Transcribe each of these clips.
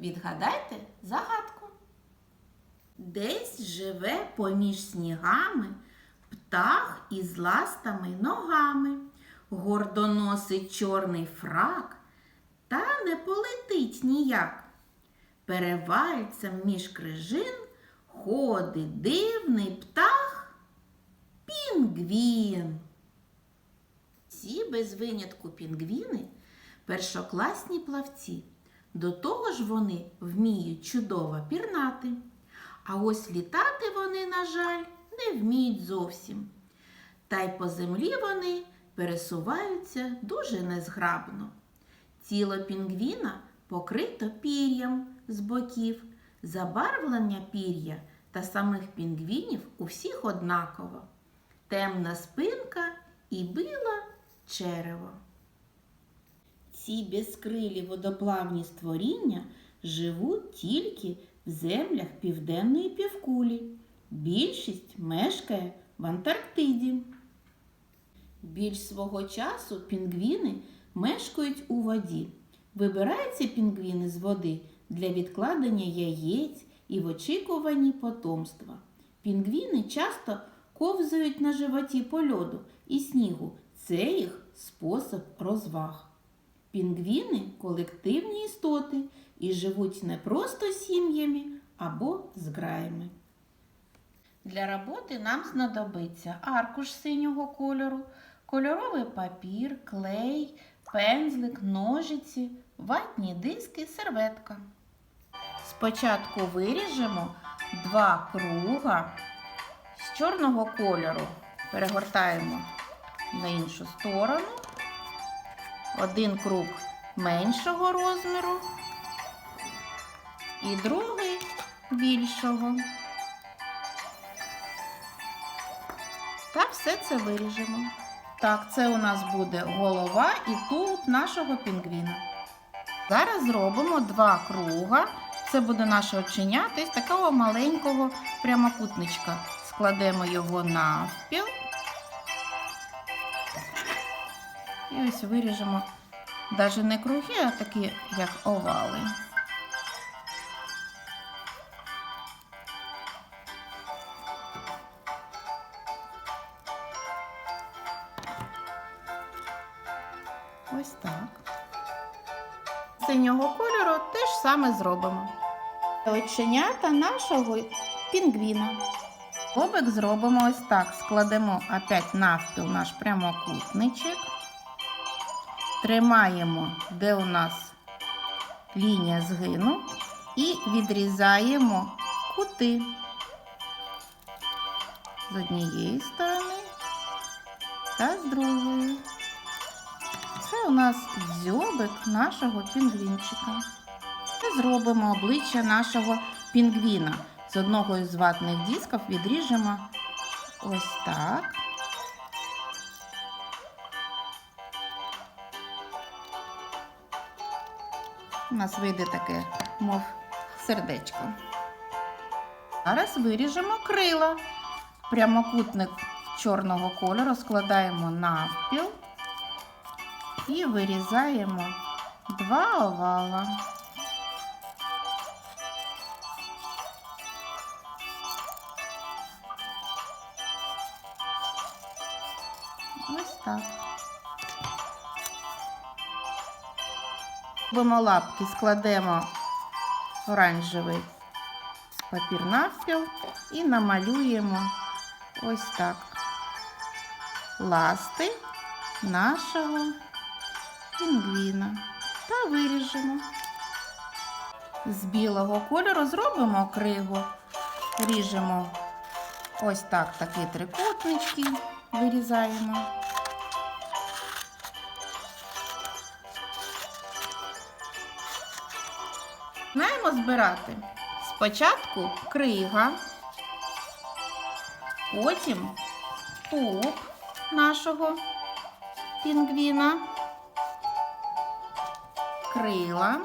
Відгадайте загадку. Десь живе поміж снігами птах із ластами ногами, гордо носить чорний фрак, та не полетить ніяк. Перевальцем між крижин ходить дивний птах пінгвін. Всі без винятку пінгвіни першокласні плавці. До того ж вони вміють чудово пірнати. А ось літати вони, на жаль, не вміють зовсім. Та й по землі вони пересуваються дуже незграбно. Тіло пінгвіна покрито пір'ям з боків, забарвлення пір'я та самих пінгвінів у всіх однаково. Темна спинка і била черево. Ці безкрилі водоплавні створіння живуть тільки в землях південної півкулі. Більшість мешкає в Антарктиді. Більш свого часу пінгвіни мешкають у воді. Вибираються пінгвіни з води для відкладення яєць і в очікуванні потомства. Пінгвіни часто ковзають на животі по льоду і снігу. Це їх спосіб розваг. Пінгвіни колективні істоти і живуть не просто сім'ями або зграями. Для роботи нам знадобиться аркуш синього кольору, кольоровий папір, клей, пензлик, ножиці, ватні диски, серветка. Спочатку виріжемо два круга з чорного кольору. Перегортаємо на іншу сторону. Один круг меншого розміру і другий більшого. Та все це виріжемо. Так, це у нас буде голова і тулуб нашого пінгвіна. Зараз зробимо два круга. Це буде наше оченята із такого маленького прямокутничка. Складемо його навпіл. І ось виріжемо навіть не круги, а такі, як овали. Ось так. Синього кольору теж саме зробимо. Оченята нашого пінгвіна. Лобик зробимо ось так. Складемо опять навпіл наш прямокутничок. Тримаємо, де у нас лінія згину, і відрізаємо кути з однієї сторони та з другої. Це у нас дзьобик нашого пінгвінчика. І зробимо обличчя нашого пінгвіна. З одного із ватних дисків відріжемо ось так. У нас вийде таке, мов сердечко. Зараз виріжемо крила. Прямокутник чорного кольору складаємо навпіл і вирізаємо два овала. Ось так. Робимо лапки, складемо оранжевий папір навпіл і намалюємо ось так ласти нашого пінгвіна та виріжемо. З білого кольору зробимо кригу, ріжемо ось так такі трикутнички, вирізаємо. Знаємо збирати. Спочатку крига, потім тулуб нашого пінгвіна, крила,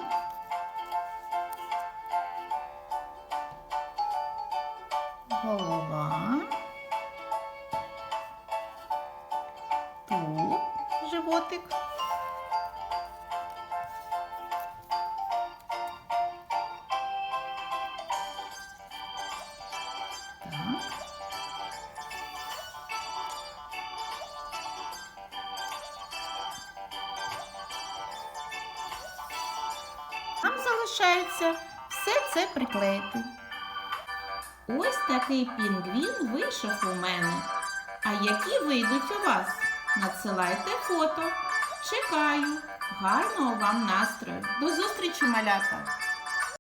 голова, тулуб, животик. Нам залишається все це приклеїти. Ось такий пінгвін вийшов у мене. А які вийдуть у вас? Надсилайте фото. Чекаю. Гарного вам настрою. До зустрічі, малята!